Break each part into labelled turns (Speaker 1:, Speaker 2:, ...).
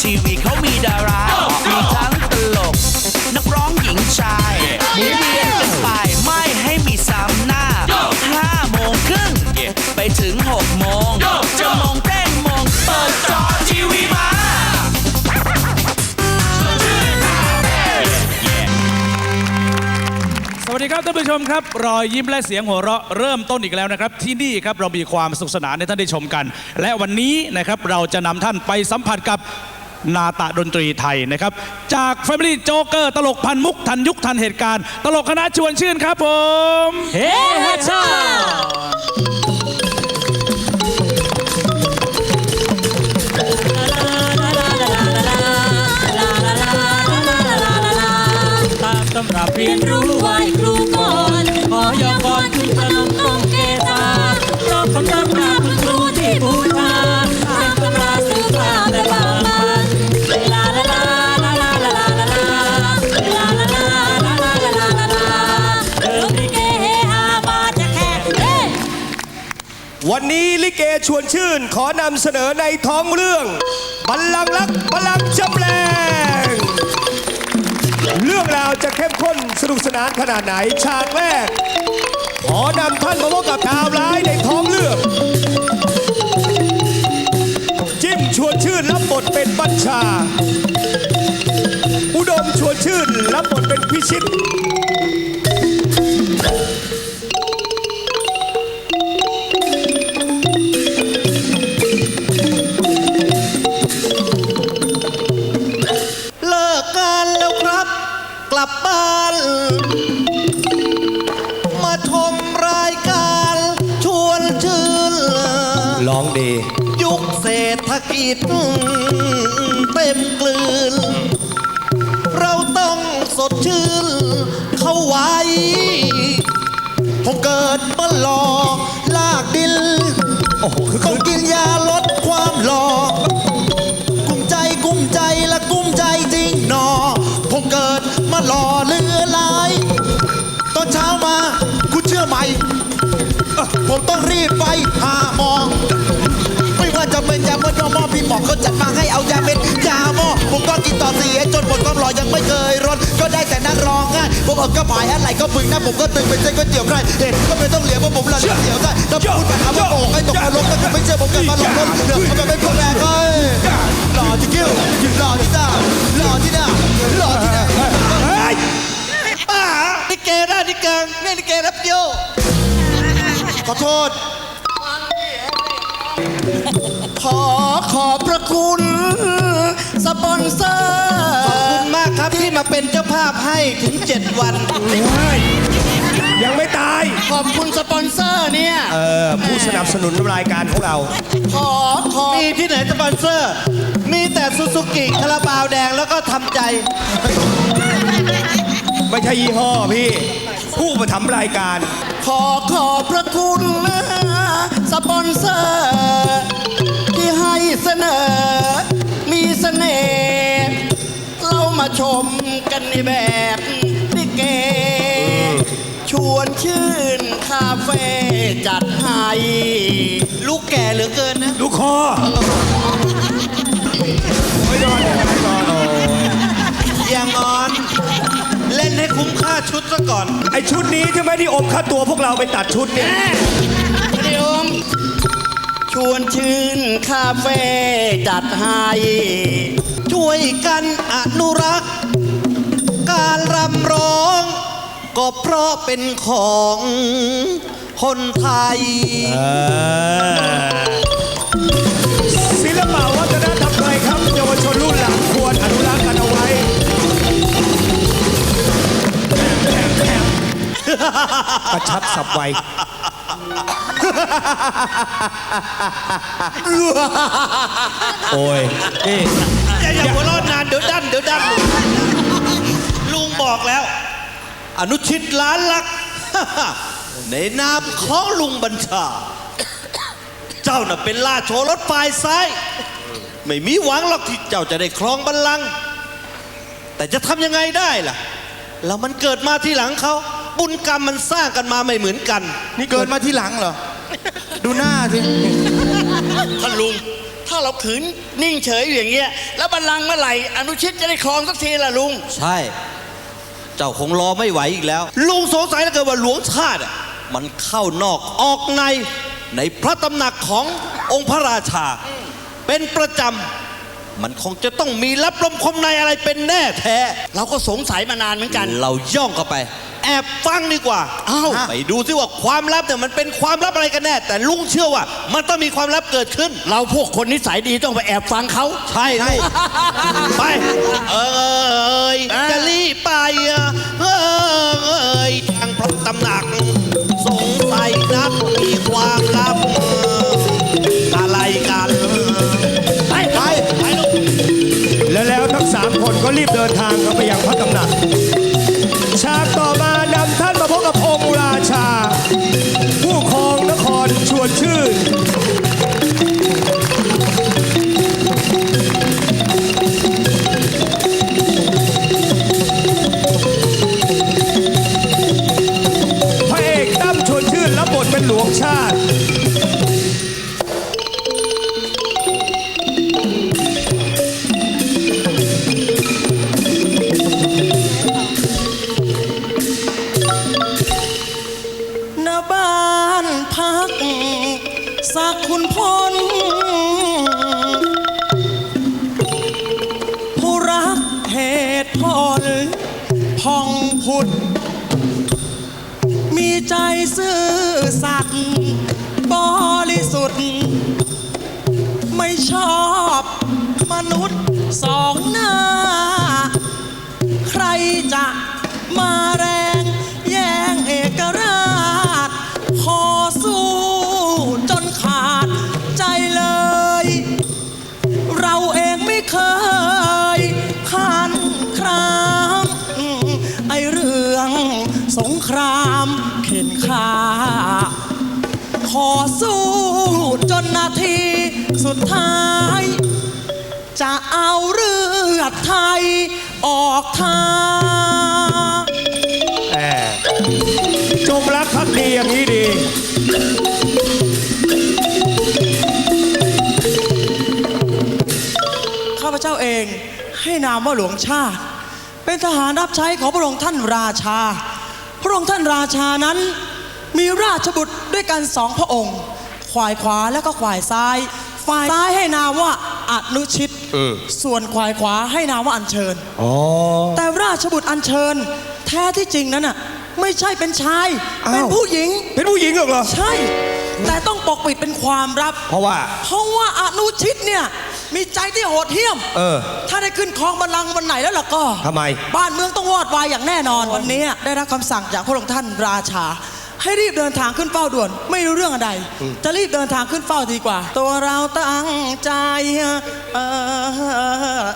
Speaker 1: ทีวีเขามีดาราาน
Speaker 2: ผู้ชมครับ รอยยิ้มและเสียงหัวเราะเริ่มต้นอีกแล้วนะครับ ที่นี่ครับเรามีความสนุขสนานให้ท่านได้ชมกัน และวันนี้นะครับเราจะนำท่านไปสัมผัสกับนาตะดนตรีไทยนะครับ จาก Family Joker ตลกพันมุกทันยุคทันเหตุการณ์ ตลกคณะชวนชื่นครับผม
Speaker 1: เฮ้ชา
Speaker 2: น
Speaker 3: นี้ลิเก
Speaker 4: ชวนชื่น ขอนำเสนอในท้องเรื่อง บัลลังก์รักบัลลังก์จำแรงเรื่องราวจะเข้มข้นสนุกสนานขนาดไหนฉากแรก ขอนำท่านมาพบกับดาวร้ายในท้องเรื่อง จิ้มชวนชื่นรับบทเป็นบัญชา อุดมชวนชื่นรับบทเป็นพิชิต
Speaker 5: ลับบ้าน มาชมรายการชวนชื่น
Speaker 4: ร้องดี
Speaker 5: ยุคเศรษฐกิจ เต็มกลืน เราต้องสดชื่นเข้าไว้ ผมเกิดมาหลอกลากดิน
Speaker 4: โอ้โหคือ
Speaker 5: ต้องกินยา มาหล่อเรือลายตอนเช้ามากูเชื่อไหมเอ้อผมต้องรีบไปหาหมอไม่ว่าจะเป็นยาเม็ดยาหมอพี่หมอเขาจัดมาให้เอายาเม็ดยาหม้อผมก็กินต่อเสียจนหมดความหล่อยังไม่เคยรนก็ได้แต่นั่งรองง่ายผมเอากระผายอะไรก็พึงนะผมก็ตึงเป็นเส้นก๋วยเตี๋ยวใครเห็นก็ไม่ต้องเหลียวเพราะผมหลังเสียวได้ถ้าพูดแบบอาว่าโง่ให้ตกนรกถ้าคุณไม่เชื่อผมเกิดมาหลอกคนเดี๋ยวเขาจะเป็นคนแรกเฮ้ยหล่อที่กิ้วหล่อที่ตาหล่อที่หน้าหล่อที่หน้า ป้าลิเกได้ลิเกนี่ลิเกรับโยขอโทษ ขอขอบพระคุณสปอนเซอร์ ขอบคุณมากครับที่มาเป็นเจ้าภาพให้ถึง 7 วัน
Speaker 4: ยังไม่ตาย
Speaker 5: ขอบคุณสปอนเซอร์เนี่ย
Speaker 4: เออ ผู้สนับสนุนรายการของเรา
Speaker 5: ขอขอมีที่ไหนสปอนเซอร์ มีแต่ซูซูกิคาราบาวแดงแล้วก็ทำใจ
Speaker 4: ไม่ใช่ยี่ห้อพี่ ผู้มาทำรายการ
Speaker 5: ขอขอบพระคุณนะสปอนเซอร์ ที่ให้เสนอ มีเสน่ห์เรามาชมกันในแบบลิเก ชวนชื่นคาเฟ่จัดให้ลูกแก่เหลือเกินนะ
Speaker 4: ลูกคอไม่นอนไม่นอนโอ้
Speaker 5: อย่างงอน เล่นให้คุ้มค่าชุดซะก่อน
Speaker 4: ไอชุดนี้ใช่ไหมที่อมค่าตัวพวกเราไปตัดชุดเนี่ย
Speaker 5: เดี๋ยวชวนชื่นคาเฟ่จัดให้ช่วยกันอนุรักษ์ การรำร้อง ก็เพราะเป็นของคนไทย
Speaker 4: ศิลปะวัฒนธรรมไทยครับเยาวชนรุ่นหลังควรอนุรักษ์กันเอาไว้กระชับสับไว โอ้ยนี่
Speaker 5: อย่าอย่าหัวเร้อนนานเดี๋ยวดันเดี๋ยวดันลุงบอกแล้ว อนุชิตล้านลักษณ์ในนามของลุงบัญชา เจ้าน่ะเป็นราชโชรสฝ่ายซ้าย ไม่มีหวังหรอกที่เจ้าจะได้ครองบัลลังก์แต่จะทำยังไงได้ล่ะ แล้วมันเกิดมาที่หลังเขา บุญกรรมมันสร้างกันมาไม่เหมือนกัน
Speaker 6: นี่เกิดมาที่หลังเหรอ ดูหน้าสิ
Speaker 7: ท่านลุง ถ้าเราขืนนิ่งเฉยอยู่อย่างเงี้ย แล้วบัลลังก์เมื่อไหร่อนุชิตจะได้ครองสักทีล่ะลุง
Speaker 5: ใช่ เจ้าคงรอไม่ไหวอีกแล้ว ลุงสงสัยแล้วเกิดว่าหลวงชาติอะมันเข้านอกออกในในพระตำหนักขององค์พระราชา เป็นประจำมันคงจะต้องมีรับลมคมในอะไรเป็นแน่แท้
Speaker 7: เราก็สงสัยมานานเหมือนกัน
Speaker 5: เราย่องเข้าไป แอบฟังดีกว่า
Speaker 7: อ้าว
Speaker 5: ไปดูซิว่าความลับเนี่ยมันเป็นความลับอะไรกันแน่ แต่ลุงเชื่อว่า มันต้องมีความลับเกิดขึ้น
Speaker 7: เราพวกคนนิสัยดีต้องไปแอบฟังเขา
Speaker 5: ใช่ลูกไป เอ้ย
Speaker 7: อ่า
Speaker 5: จะรีบไปอะเอ้ยทางพระตำหนัก สงสัยนักมีความลับ อะไรกัน
Speaker 7: ไปไปไปลูก
Speaker 4: และแล้วทั้งสามคนก็รีบเดินทางเข้าไปยังพระตำหนัก ฉา บริ
Speaker 6: สุทธิ์ ไม่ชอบมนุษย์สองหน้า ใครจะ สุดท้าย จะเอาเลือดไทยออกทาง
Speaker 4: แหมจงรักภักดีอย่างนี้ดี
Speaker 6: ข้าพเจ้าเองให้นามว่าหลวงชาติ เป็นทหารรับใช้ของพระองค์ท่านราชา พระองค์ท่านราชานั้นมีราชบุตรด้วยกันสองพระองค์ขวายขวาแล้วก็ขวายซ้าย ฝ่ายซ้ายให้นามว่าอนุชิตส่วนขวายขวาให้นามว่าอัญเชิญแต่ราชบุตรอัญเชิญ แท้ที่จริงนั้นน่ะไม่ใช่เป็นชาย
Speaker 4: อ้าว
Speaker 6: เป็นผู้หญิง
Speaker 4: เป็นผู้หญิงเหรอ
Speaker 6: ใช่ แต่ต้องปกปิดเป็นความลับ
Speaker 4: เพราะว่า
Speaker 6: เพราะว่าอนุชิตเนี่ยมีใจที่โหดเหี้ยม
Speaker 4: เออ
Speaker 6: ถ้าได้ขึ้นครองบัลลังก์วันไหนแล้วล่ะก็
Speaker 4: ทำไม
Speaker 6: บ้านเมืองต้องวอดวายอย่างแน่นอน วันนี้ได้รับคำสั่งจากพระองค์ท่านราชา ให้รีบเดินทางขึ้นเฝ้าด่วน ไม่รู้เรื่องอะไร จะรีบเดินทางขึ้นเฝ้าดีกว่า ตัวเราตั้งใจเออ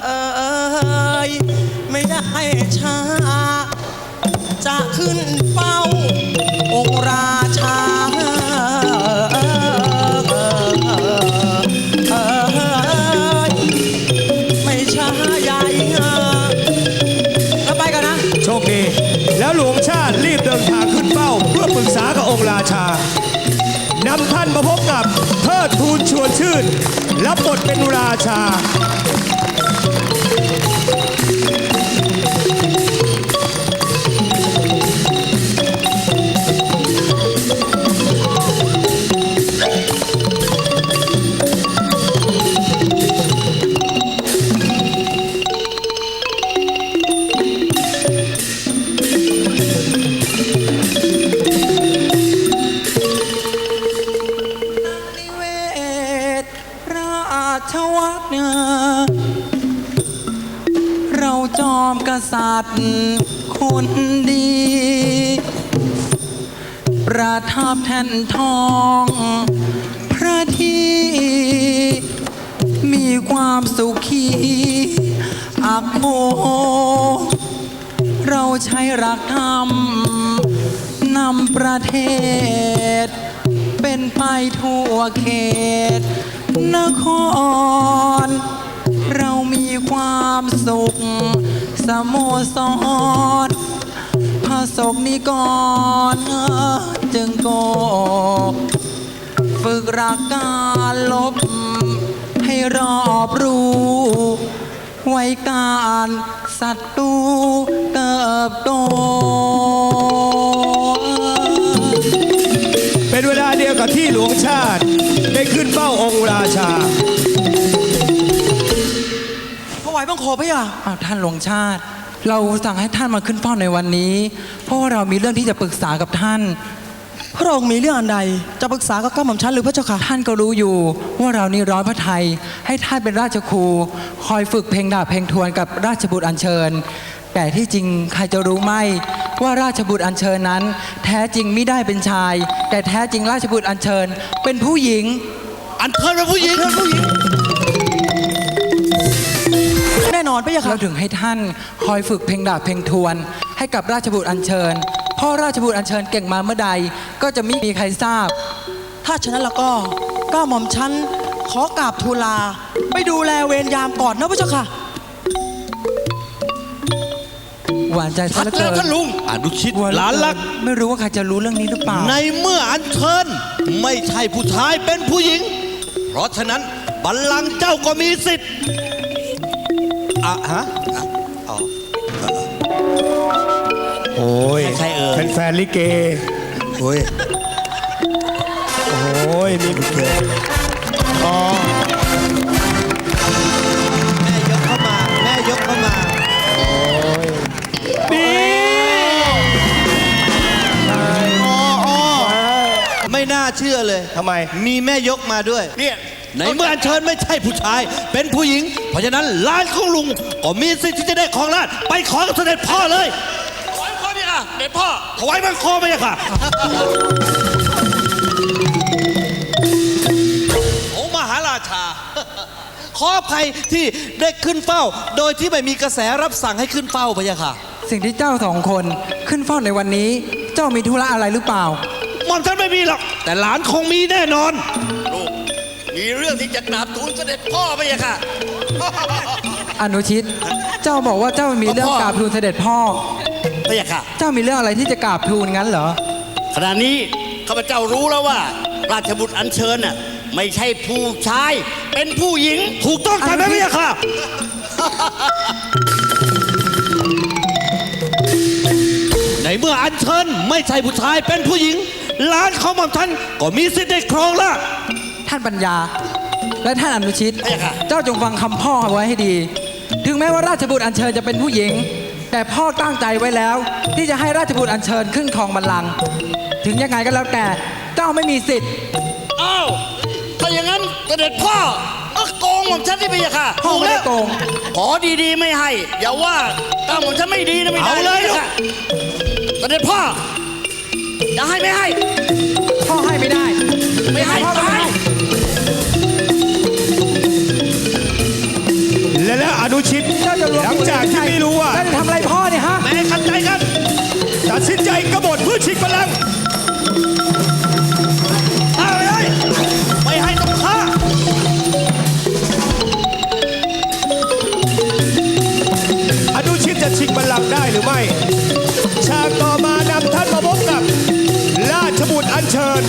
Speaker 6: เออเอยไม่ได้ช้าจะขึ้นเฝ้าองค์รา มา
Speaker 4: พบกับเทิดทูลชวนชื่น รับบทเป็นราชา
Speaker 6: สุขีอักโม
Speaker 8: เราใช้รักธรรมนำประเทศ เป็นไปทั่วเขต นคร เรามีความสุข สโมสรพระสกนิกรจึงโกฝึกรักการลบ ให้รอบรู้ ไว้การศัตรูเติบโต
Speaker 4: เป็นเวลาเดียวกับที่หลวงชาติ ได้ขึ้นเป้าองค์ราชา
Speaker 8: ถวายบังคมพระยาอ้าวท่านหลวงชาติ เราสั่งให้ท่านมาขึ้นเฝ้าในวันนี้ เพราะว่าเรามีเรื่องที่จะปรึกษากับท่าน
Speaker 9: พระองค์มีเรื่องอันใดจะปรึกษากับก้าหม่อมฉันหรือพระเจ้าค่ะ
Speaker 8: ท่านก็รู้อยู่ว่าเรานี่ร้อนพระไทย ให้ท่านเป็นราชครู คอยฝึกเพลงดาบเพลงทวนกับราชบุตรอัญเชิญ แต่ที่จริงใครจะรู้ไหมว่าราชบุตรอัญเชิญนั้น แท้จริงไม่ได้เป็นชาย แต่แท้จริงราชบุตรอัญเชิญ เป็นผู้หญิง
Speaker 5: อันเทินเป็นผู้หญิง
Speaker 9: แน่นอนพระเจ้าค่ะ
Speaker 8: เราถึงให้ท่านคอยฝึกเพลงดาบเพลงทวน ให้กับราชบุตรอัญเชิญเพ่อราชบุตรอัญเชิญเก่งมาเมื่อใดก็จะไม่มีใครทราบ
Speaker 9: ถ้าฉะนั้นแล้วก็ก้าหม่อมฉันขอกราบทูลลาไปดูแลเวรยามก่อนนะพระเจ้าค่ะ
Speaker 8: หวานใจซะเหลือ
Speaker 5: แล้
Speaker 8: เกิ
Speaker 5: วนท่านลุงอนุชิตหลานรัก
Speaker 8: ไม่รู้ว่าใครจะรู้เรื่องนี้หรือเปล่า
Speaker 5: ในเมื่ออันเชิญไม่ใช่ผู้ชายเป็นผู้หญิง เพราะฉะนั้นบัลลังก์เจ้าก็มีสิทธิ์อะฮะอะ
Speaker 4: โอ้ย
Speaker 5: ใครเอ่ย
Speaker 4: เป็นแฟนลิเก
Speaker 5: โอ้ย
Speaker 4: โอ้ยมีเกอ๋อ
Speaker 5: แม่ยกเข้ามา แม่ยกเข้ามา
Speaker 4: ดี
Speaker 5: ไม่น่าเชื่อเลย
Speaker 4: ทำไม
Speaker 5: มีแม่ยกมาด้วย
Speaker 7: เนี่ย
Speaker 5: ในเมื่ออันเชิญไม่ใช่ผู้ชาย เป็นผู้หญิง เพราะฉะนั้นหลานของลุง ก็มีสิทธิ์ที่จะได้ของราชย์ไปขอกับเสด็จพ่อเลย
Speaker 7: เด็ดพ่อ
Speaker 5: ถวายบังคอไปเลยค่ะโอ้มหาราชา ขออภัยที่ได้ขึ้นเฝ้า โดยที่ไม่มีกระแสรับสั่งให้ขึ้นเฝ้าพะยะค่ะ
Speaker 8: สิ่งที่เจ้าสองคนขึ้นเฝ้าในวันนี้ เจ้ามีธุระอะไรหรือเปล่า
Speaker 5: หม่อมฉันไม่มีหรอก แต่หลานคงมีแน่นอน
Speaker 7: ลูก มีเรื่องที่จะกราบทูลเสด็จพ่อไปอะค่ะ
Speaker 8: อนุชิต เจ้าบอกว่าเจ้ามีเรื่อง
Speaker 7: พ่อ
Speaker 8: กราบทูลเสด็จพ่อ
Speaker 7: ไปอะค่ะ
Speaker 8: เจ้ามีเรื่องอะไรที่จะกราบทูลงั้นเหรอ
Speaker 7: ขณะนี้ข้าพเจ้ารู้แล้วว่า ราชบุตรอัญเชิญน่ะไม่ใช่ผู้ชาย เป็นผู้หญิง
Speaker 5: ถูกต้องใช่ไหมพะยะค่ะ ในเมื่ออันเชิญไม่ใช่ผู้ชายเป็นผู้หญิงหลานของหม่อมฉันก็มีสิทธิ์ได้ครองละ
Speaker 8: ท่านปัญญา และท่านอนุชิต
Speaker 7: พะยะค่ะ
Speaker 8: เจ้าจงฟังคำพ่อไว้ให้ดี ถึงแม้ว่าราชบุตรอัญเชิญจะเป็นผู้หญิง แต่พ่อตั้งใจไว้แล้ว ที่จะให้ราชบุตรอัญเชิญขึ้นครองบัลลังก์ถึงยังไงก็แล้วแต่เจ้าไม่มีสิทธิ์
Speaker 7: อ้าวถ้าอย่างนั้นเสด็จพ่อก็โกงหม่อมฉันที่ไปอะค่ะ
Speaker 8: พ่อไม่ได้โกง
Speaker 7: ขอดีๆไม่ให้ อย่าว่าตามหม่อมฉันไม่ดีนะไม่ได้
Speaker 5: เอาเลย
Speaker 7: นะค่ะเสด็จพ่อจะให้ไม่ให้
Speaker 8: พ่อให้ไม่ได้
Speaker 7: ไม่ให้
Speaker 8: พ่อ
Speaker 7: ตาย
Speaker 4: และแล้วอนุชิต
Speaker 8: เจ้าจะรวม
Speaker 4: หลังจากที่ไม่รู้ว่า
Speaker 8: เจ้าจะทำอะไรพ่อเนี่ยฮะ
Speaker 5: แม่ขัดใจกัน
Speaker 4: ตัดสินใจกบฏเพื่อชิงบัลลังก์
Speaker 5: เอาเลยไม่ให้ต้องฆ่า
Speaker 4: อนุชิตจะชิงบัลลังก์ได้หรือไม่ ฉากต่อมานำท่านมาพบกับ ราชบุตรอัญเชิญ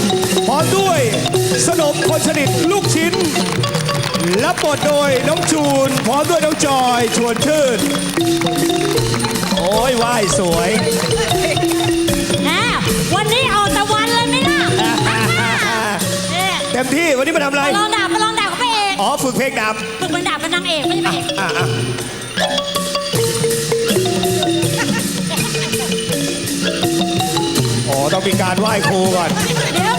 Speaker 4: พร้อมด้วยสนมคนสนิทลูกชิ้น รับบทโดยน้องจูน พร้อมด้วยน้องจอยชวนชื่น โอ้ยว่ายสวย
Speaker 1: แน่วันนี้ออกแต่วันเลยไหมล่ะเนี่ย
Speaker 4: เต็มที่วันนี้มาทำอะไร
Speaker 1: มาลองดาบมาลองดาบกับพระเอก
Speaker 4: อ๋อฝึกเพลงด
Speaker 1: ฝึกเป็นดาบเป็นนางเอกไม่ใช่พระเอกำ
Speaker 4: อะอะอ๋อต้องมีการไหว้ครูก่อน
Speaker 1: เดี๋ยว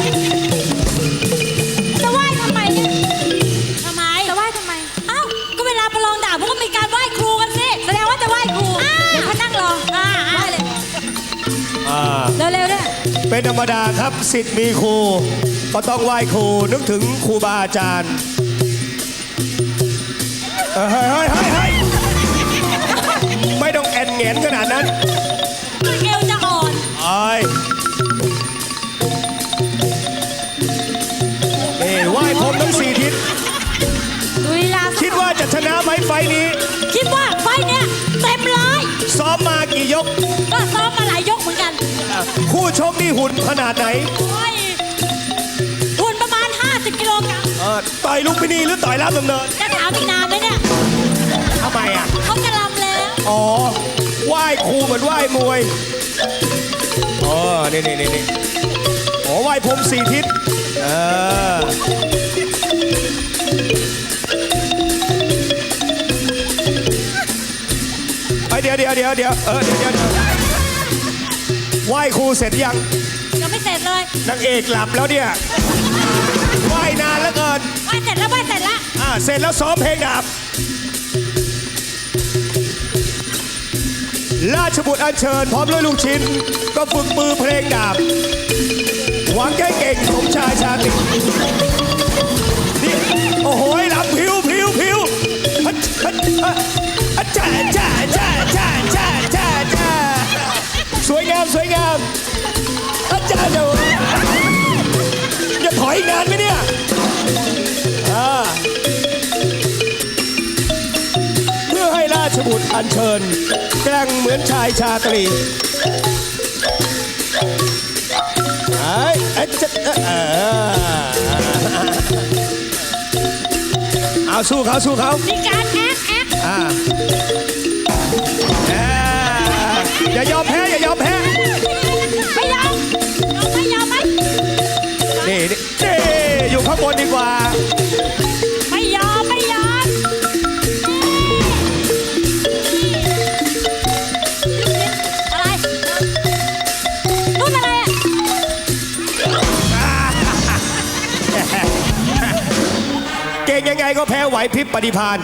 Speaker 4: ธรรมดาครับสิทธิ์มีครูก็ต้องไหว้ครูนึกถึงครูบาอาจารย์เออเฮ้ยเฮ้ยเฮ้ย หุ่นขนาดไหน
Speaker 1: โอ้ยหุ่นประมาณ 50 กิโลกรัม
Speaker 4: เออต่อยลุมพินีหรือต่อยรับดำเนิน
Speaker 1: จะถามอีกนานไหมเนี่ย
Speaker 4: ทำไมอะ
Speaker 1: เขาจะรำแล้ว
Speaker 4: อ๋อไหว้ครูเหมือนไหว้มวยอ๋อนี่นี่นี่นี่อ๋อไหว้พรหมสี่ทิศเออไอยเดี๋ยวเดี๋ยวเดี๋ยวเดี๋ยวเออเดี๋ยวเดี๋ยวเดี๋ยว ไหว้ครูเสร็จยัง
Speaker 1: ยังไม่เสร็จเลย
Speaker 4: นางเอกหลับแล้วเนี่ยไหว้นานแล้วเกิน
Speaker 1: ไหว้เสร็จแล้วไหว้เสร็จแล้ว
Speaker 4: อ่าเสร็จแล้วซ้อมเพลงดาบราชบุตรอัญเชิญพร้อมด้วยลูกชิ้นก็ฝึกมือเพลงดาบ หวังแก่เก่งสมชายชาตินี่โอ้โหลำพิวพิวพิวฮัทฮัทฮัทฮัทจ้าจ้าจ้าจ้าจ้าจ้าจ้า สวยงามสวยงามฮัทจ้าเดี๋ยวจะถอยอีกนานไหมเนี่ยอ่าเพื่อให้ราชบุตรอัญเชิญแกล้งเหมือนชายชาตรีไอ้ไอ้จะเออเอาสู้เขาสู้เขา
Speaker 1: มีการแอคแอค
Speaker 4: อ่าเอออย่ายอมแพ้อย่ายอมแพ้
Speaker 1: ไม่ยอมยอมไหมยอมไหม
Speaker 4: นี่นี่นี่อยู่ข้างบนดีกว่า
Speaker 1: ไม่ยอมไม่ยอมอะไรรุ่นอะไรอะ
Speaker 4: เก่งยังไงก็แพ้ไหวพริบปฏิพาน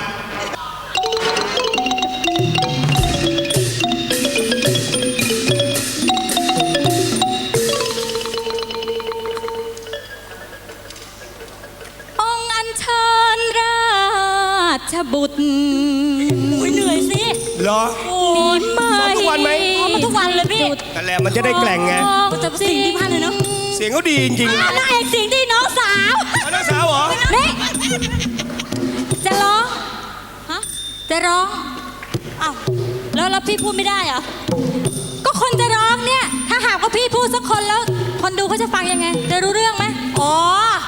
Speaker 1: บุตรอุ้ยเหนื่อยสิ
Speaker 4: เหรอ
Speaker 1: โอ้ยไม่
Speaker 4: ซ้อมทุกวันไหม
Speaker 1: ซ้อมมาทุกวันเลยพี่
Speaker 4: นั่นแหละมันจะได้แกล่งไง
Speaker 1: จะสิ่งที่พันเลยเนาะ
Speaker 4: เสียงเขาดีจริง
Speaker 1: นางเอกสิ่งที่น้องสาว
Speaker 4: ๆอันนั้นสาวเหรอ
Speaker 1: นี่จะร้องฮะจะร้องอ้าวแล้วแล้วพี่พูดไม่ได้เหรอก็คนจะร้องเนี่ย ถ้าหากว่าพี่พูดสักคนแล้ว คนดูเขาจะฟังยังไง จะรู้เรื่องไหมอ๋อ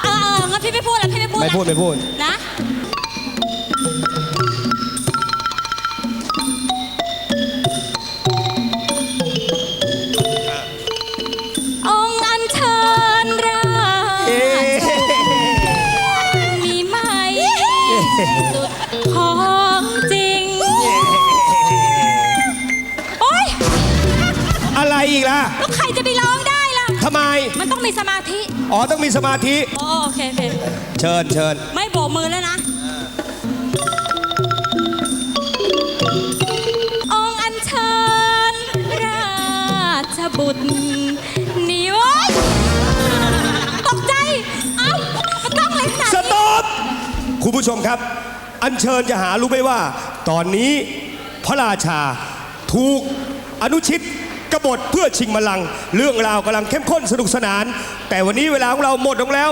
Speaker 1: เออเอองั้นพี่ไม่พูดแล้วพี่ไม่พูด
Speaker 4: ไม่
Speaker 1: แล้ว
Speaker 4: พูดไม่พูด
Speaker 1: นะ อะไรอี
Speaker 4: กล่ะ
Speaker 1: แล้วใครจะไปร้องได้ล่ะ
Speaker 4: ทำไม
Speaker 1: มันต้องมีสมาธิ
Speaker 4: อ๋อต้องมีสมาธิ
Speaker 1: โอโอเคโอเค
Speaker 4: เชิญเชิญ
Speaker 1: ไม่โบกมือแล้วนะ องค์อัญเชิญราชบุตรนี่โว้ยตกใจ เอ้ามันต้องเลยขนาด
Speaker 4: ส
Speaker 1: นี้
Speaker 4: ต็อปคุณผู้ชมครับ อัญเชิญจะหารู้ไหมว่า ตอนนี้พระราชาถูกอนุชิต กบฏเพื่อชิงบัลลังก์เรื่องราวกำลังเข้มข้นสนุกสนาน แต่วันนี้เวลาของเราหมดลงแล้ว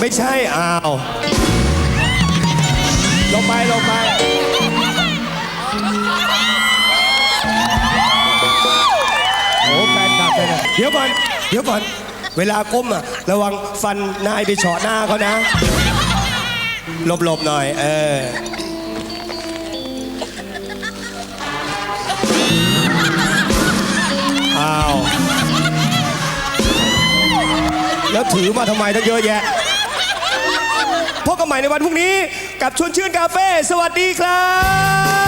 Speaker 4: ไม่ใช่อ้าวลงไปลงไป โอ้แฟนคลับแฟนคลับเดี๋ยวก่อน เดี๋ยวก่อน เวลาก้มอะ ระวังฟันนายไปเฉาะหน้าเขานะ หลบๆหน่อย เออาวแล้วถือมาทำไมตั้งเยอะแยะพบกันใหม่ในวันพรุ่งนี้กับชวนชื่นคาเฟ่สวัสดีครับ